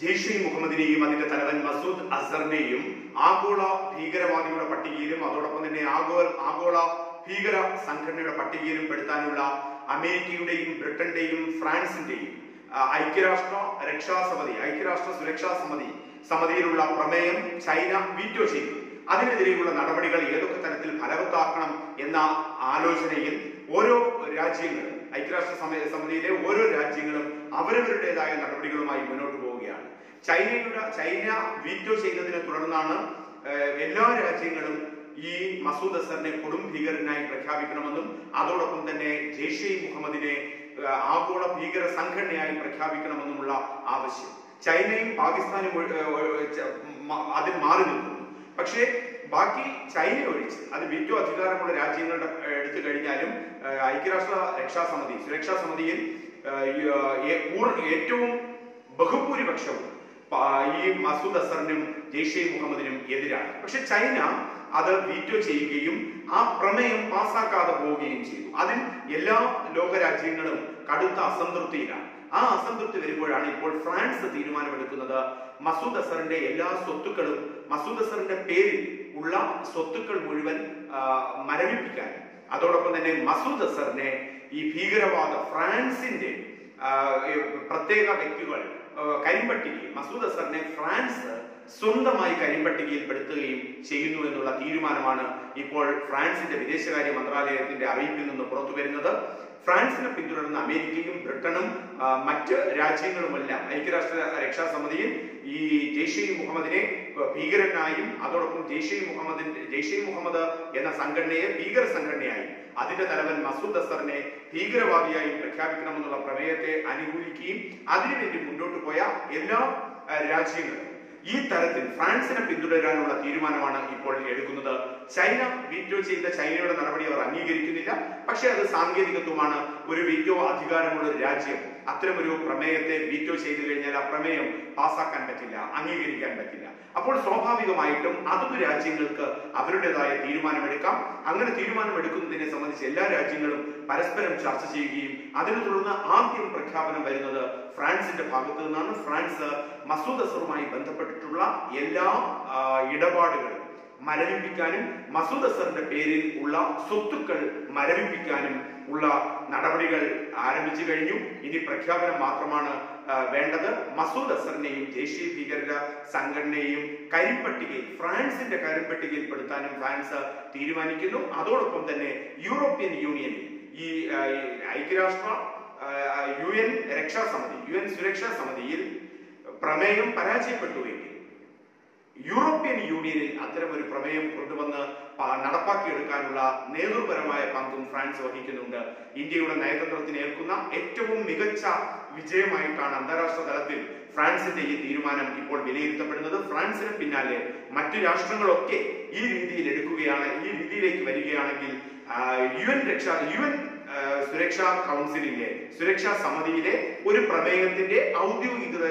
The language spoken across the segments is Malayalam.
ജെയ്ഷെ മുഹമ്മദിനെയും അതിന്റെ തലവൻ മസൂദ് അസറിനെയും ആഗോള ഭീകരവാദികളുടെ പട്ടികയിലും അതോടൊപ്പം തന്നെ ആഗോള ആഗോള ഭീകര സംഘടനയുടെ പട്ടികയിലും പെടുത്താനുള്ള അമേരിക്കയുടെയും ബ്രിട്ടന്റെയും ഫ്രാൻസിന്റെയും ഐക്യരാഷ്ട്ര രക്ഷാസമിതി ഐക്യരാഷ്ട്ര സുരക്ഷാ സമിതി സമിതിയിലുള്ള പ്രമേയം ചൈന വീറ്റോ ചെയ്തു. അതിനെതിരെയുള്ള നടപടികൾ ഏതൊക്കെ തരത്തിൽ ഫലവത്താക്കണം എന്ന ആലോചനയിൽ ഓരോ രാജ്യങ്ങളും ഐക്യരാഷ്ട്ര സമ- സമിതിയിലെ ഓരോ രാജ്യങ്ങളും അവരവരുടേതായ നടപടികളുമായി മുന്നോട്ട് പോവുകയാണ്. ചൈനയുടെ ചൈന വീറ്റോ ചെയ്തതിനെ തുടർന്നാണ് എല്ലാ രാജ്യങ്ങളും ഈ മസൂദ് അസറിനെ കൊടും ഭീകരനായി പ്രഖ്യാപിക്കണമെന്നും അതോടൊപ്പം തന്നെ ജെയ്ഷെ മുഹമ്മദിനെ ആഗോള ഭീകര സംഘടനയായി പ്രഖ്യാപിക്കണമെന്നുമുള്ള ആവശ്യം. ചൈനയും പാകിസ്ഥാനും അതിൽ മാറി നിൽക്കുന്നു. പക്ഷേ ബാക്കി ചൈന ഒഴിച്ച് അത് വീറ്റോ അധികാരമുള്ള രാജ്യങ്ങളുടെ എടുത്തു കഴിഞ്ഞാലും ഐക്യരാഷ്ട്ര രക്ഷാസമിതി സുരക്ഷാ സമിതിയിൽ ഏറ്റവും ബഹുഭൂരിപക്ഷവും ഈ മസൂദ് അസറിനും ജെയ്ഷെ മുഹമ്മദിനും എതിരാണ്. പക്ഷെ ചൈന അത് വീറ്റോ ചെയ്യുകയും ആ പ്രമേയം പാസാക്കാതെ പോവുകയും ചെയ്തു. അതിൽ എല്ലാ ലോകരാജ്യങ്ങളും കടുത്ത അസംതൃപ്തിയിലാണ്. ആ അസംതൃപ്തി വരുമ്പോഴാണ് ഇപ്പോൾ ഫ്രാൻസ് തീരുമാനമെടുക്കുന്നത് മസൂദ് അസറിന്റെ എല്ലാ സ്വത്തുക്കളും മസൂദ് അസറിന്റെ പേരിൽ ഉള്ള സ്വത്തുക്കൾ മുഴുവൻ മരവിപ്പിക്കാൻ. അതോടൊപ്പം തന്നെ മസൂദ് അസറിനെ ഈ ഭീകരവാദ ഫ്രാൻസിന്റെ പ്രത്യേക വ്യക്തികൾ കരിമ്പട്ടികയിൽ മസൂദ് അസറിനെ ഫ്രാൻസ് സ്വന്തമായി കരിമ്പട്ടികയിൽപ്പെടുത്തുകയും ചെയ്യുന്നു എന്നുള്ള തീരുമാനമാണ് ഇപ്പോൾ ഫ്രാൻസിന്റെ വിദേശകാര്യ മന്ത്രാലയത്തിന്റെ അറിയിപ്പിൽ നിന്ന് പുറത്തു വരുന്നത് ഫ്രാൻസിനെ പിന്തുടർന്ന അമേരിക്കയും ബ്രിട്ടനും മറ്റ് രാജ്യങ്ങളുമെല്ലാം ഐക്യരാഷ്ട്ര രക്ഷാസമിതിയിൽ ഈ ജെയ്ഷെ മുഹമ്മദിനെ ഭീകരനായും അതോടൊപ്പം ജെയ്ഷെ മുഹമ്മദിന്റെ ജെയ്ഷെ മുഹമ്മദ് എന്ന സംഘടനയെ ഭീകര സംഘടനയായും അതിന്റെ തലവൻ മസൂദ് അസറിനെ ഭീകരവാദിയായി പ്രഖ്യാപിക്കണമെന്നുള്ള പ്രമേയത്തെ അനുകൂലിക്കുകയും അതിനുവേണ്ടി മുന്നോട്ട് പോയ എല്ലാ രാജ്യങ്ങളും. ഈ തരത്തിൽ ഫ്രാൻസിനെ പിന്തുടരാനുള്ള തീരുമാനമാണ് ഇപ്പോൾ എടുക്കുന്നത്. ചൈന വീറ്റോ ചെയ്ത ചൈനയുടെ നടപടി അവർ അംഗീകരിക്കുന്നില്ല. പക്ഷേ അത് സാങ്കേതികത്വമാണ്. ഒരു വീറ്റോ അധികാരമുള്ള ഒരു രാജ്യം അത്തരമൊരു പ്രമേയത്തെ വീറ്റോ ചെയ്തു കഴിഞ്ഞാൽ ആ പ്രമേയം പാസ്സാക്കാൻ പറ്റില്ല അംഗീകരിക്കാൻ പറ്റില്ല. അപ്പോൾ സ്വാഭാവികമായിട്ടും അതത് രാജ്യങ്ങൾക്ക് അവരുടേതായ തീരുമാനമെടുക്കാം. അങ്ങനെ തീരുമാനമെടുക്കുന്നതിനെ സംബന്ധിച്ച് എല്ലാ രാജ്യങ്ങളും പരസ്പരം ചർച്ച ചെയ്യുകയും അതിനെ തുടർന്ന് ആദ്യം പ്രഖ്യാപനം വരുന്നത് ഫ്രാൻസിന്റെ ഭാഗത്തു നിന്നാണ്. ഫ്രാൻസ് മസൂദ് അസറുമായി ബന്ധപ്പെട്ടിട്ടുള്ള എല്ലാ ഇടപാടുകളും മരവിപ്പിക്കാനും മസൂദ് അസറിന്റെ പേരിൽ ഉള്ള സ്വത്തുക്കൾ മരവിപ്പിക്കാനും ഉള്ള നടപടികൾ ആരംഭിച്ചു കഴിഞ്ഞു. ഇനി പ്രഖ്യാപനം മാത്രമാണ് വേണ്ടത്. മസൂദ് അസറിനെയും ദേശീയ ഭീകരത സംഘടനയെയും കരിമ്പട്ടികയിൽ ഫ്രാൻസിന്റെ കരിമ്പട്ടികയിൽ പെടുത്താനും ഫ്രാൻസ് തീരുമാനിക്കുന്നു. അതോടൊപ്പം തന്നെ യൂറോപ്യൻ യൂണിയൻ ഈ ഐക്യരാഷ്ട്ര യു എൻ രക്ഷാസമിതി യു എൻ സുരക്ഷാ സമിതിയിൽ പ്രമേയം പരാജയപ്പെട്ടുവെങ്കിൽ യൂറോപ്യൻ യൂണിയനിൽ അത്തരം ഒരു പ്രമേയം കൊണ്ടുവന്ന് നടപ്പാക്കിയെടുക്കാനുള്ള നേതൃപരമായ പങ്കും ഫ്രാൻസ് വഹിക്കുന്നുണ്ട്. ഇന്ത്യയുടെ നയതന്ത്രത്തിന് ഏൽക്കുന്ന ഏറ്റവും മികച്ച വിജയമായിട്ടാണ് അന്താരാഷ്ട്ര തലത്തിൽ ഫ്രാൻസിന്റെ ഈ തീരുമാനം ഇപ്പോൾ വിലയിരുത്തപ്പെടുന്നത്. ഫ്രാൻസിന് പിന്നാലെ മറ്റു രാഷ്ട്രങ്ങളൊക്കെ ഈ രീതിയിൽ എടുക്കുകയാണ് ഈ രീതിയിലേക്ക് വരികയാണെങ്കിൽ യു എൻ രക്ഷാ യു എൻ സുരക്ഷാ കൗൺസിലിന്റെ സുരക്ഷാ സമിതിയിലെ ഒരു പ്രമേയത്തിന്റെ ഔദ്യോഗികത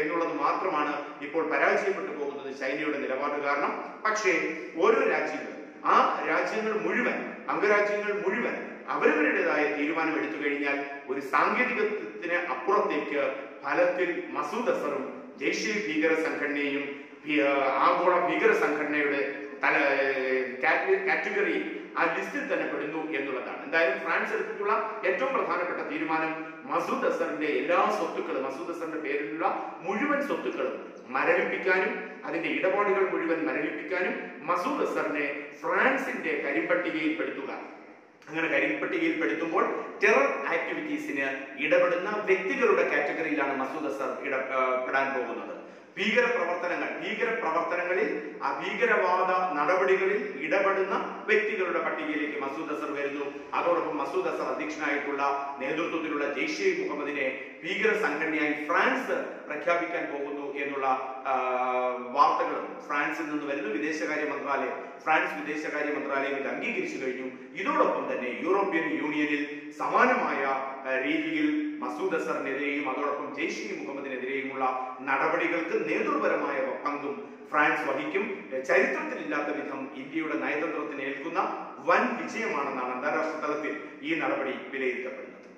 എന്നുള്ളത് മാത്രമാണ് ഇപ്പോൾ പരാജയപ്പെട്ടു പോകുന്നത് ചൈനയുടെ നിലപാട് കാരണം. പക്ഷേ ഓരോ രാജ്യങ്ങളും ആ രാജ്യങ്ങൾ മുഴുവൻ അംഗരാജ്യങ്ങൾ മുഴുവൻ അവരവരുടേതായ തീരുമാനം എടുത്തു കഴിഞ്ഞാൽ ഒരു സാങ്കേതികത്വത്തിന് അപ്പുറത്തേക്ക് ഫലത്തിൽ മസൂദ് അസറും ജെയ്ഷെ ഭീകര സംഘടനയും ആഗോള ഭീകര സംഘടനയുടെ തല കാറ്റഗറി കാറ്റഗറിയിൽ ആ ലിസ്റ്റിൽ തന്നെ പെടുന്നു എന്നുള്ളതാണ്. എന്തായാലും ഫ്രാൻസ് എടുത്തിട്ടുള്ള ഏറ്റവും പ്രധാനപ്പെട്ട തീരുമാനം മസൂദ് അസറിന്റെ എല്ലാ സ്വത്തുക്കളും മസൂദ് അസറിന്റെ പേരിലുള്ള മുഴുവൻ സ്വത്തുക്കളും മരവിപ്പിക്കാനും അതിന്റെ ഇടപാടുകൾ മുഴുവൻ മരവിപ്പിക്കാനും മസൂദ് അസറിനെ ഫ്രാൻസിന്റെ കരിമ്പട്ടികയിൽ പെടുത്തുക അങ്ങനെ കരിമ്പട്ടികയിൽ പെടുത്തുമ്പോൾ ടെറർ ആക്ടിവിറ്റീസിന് ഇടപെടുന്ന വ്യക്തികളുടെ കാറ്റഗറിയിലാണ് മസൂദ് അസർ ഇടപെടാൻ പോകുന്നത്. ഭീകര പ്രവർത്തനങ്ങൾ ഭീകര പ്രവർത്തനങ്ങളിൽ ആ ഭീകരവാദ നടപടികളിൽ ഇടപെടുന്ന വ്യക്തികളുടെ പട്ടികയിലേക്ക് മസൂദ് അസർ വരുന്നു. അതോടൊപ്പം മസൂദ് അസർ അധ്യക്ഷനായിട്ടുള്ള നേതൃത്വത്തിലുള്ള ജെയ്ഷെ മുഹമ്മദിനെ ഭീകര സംഘടനയായി ഫ്രാൻസ് പ്രഖ്യാപിക്കാൻ പോകുന്നു എന്നുള്ള വാർത്തകളും ഫ്രാൻസിൽ നിന്ന് വരുന്ന വിദേശകാര്യ മന്ത്രാലയം ഫ്രാൻസ് വിദേശകാര്യ മന്ത്രാലയം ഇത് അംഗീകരിച്ചു കഴിഞ്ഞു. ഇതോടൊപ്പം തന്നെ യൂറോപ്യൻ യൂണിയനിൽ സമാനമായ രീതിയിൽ മസൂദ് അസറിനെതിരെയും അതോടൊപ്പം ജെയ്ഷെ മുഹമ്മദിനെതിരെയുമുള്ള നടപടികൾക്ക് നേതൃപരമായ പങ്കും ഫ്രാൻസ് വഹിക്കും. ചരിത്രത്തിലില്ലാത്ത വിധം ഇന്ത്യയുടെ നയതന്ത്രത്തിന് ഏൽക്കുന്ന വൻ വിജയമാണെന്നാണ് അന്താരാഷ്ട്ര തലത്തിൽ ഈ നടപടി വിലയിരുത്തപ്പെടുന്നത്.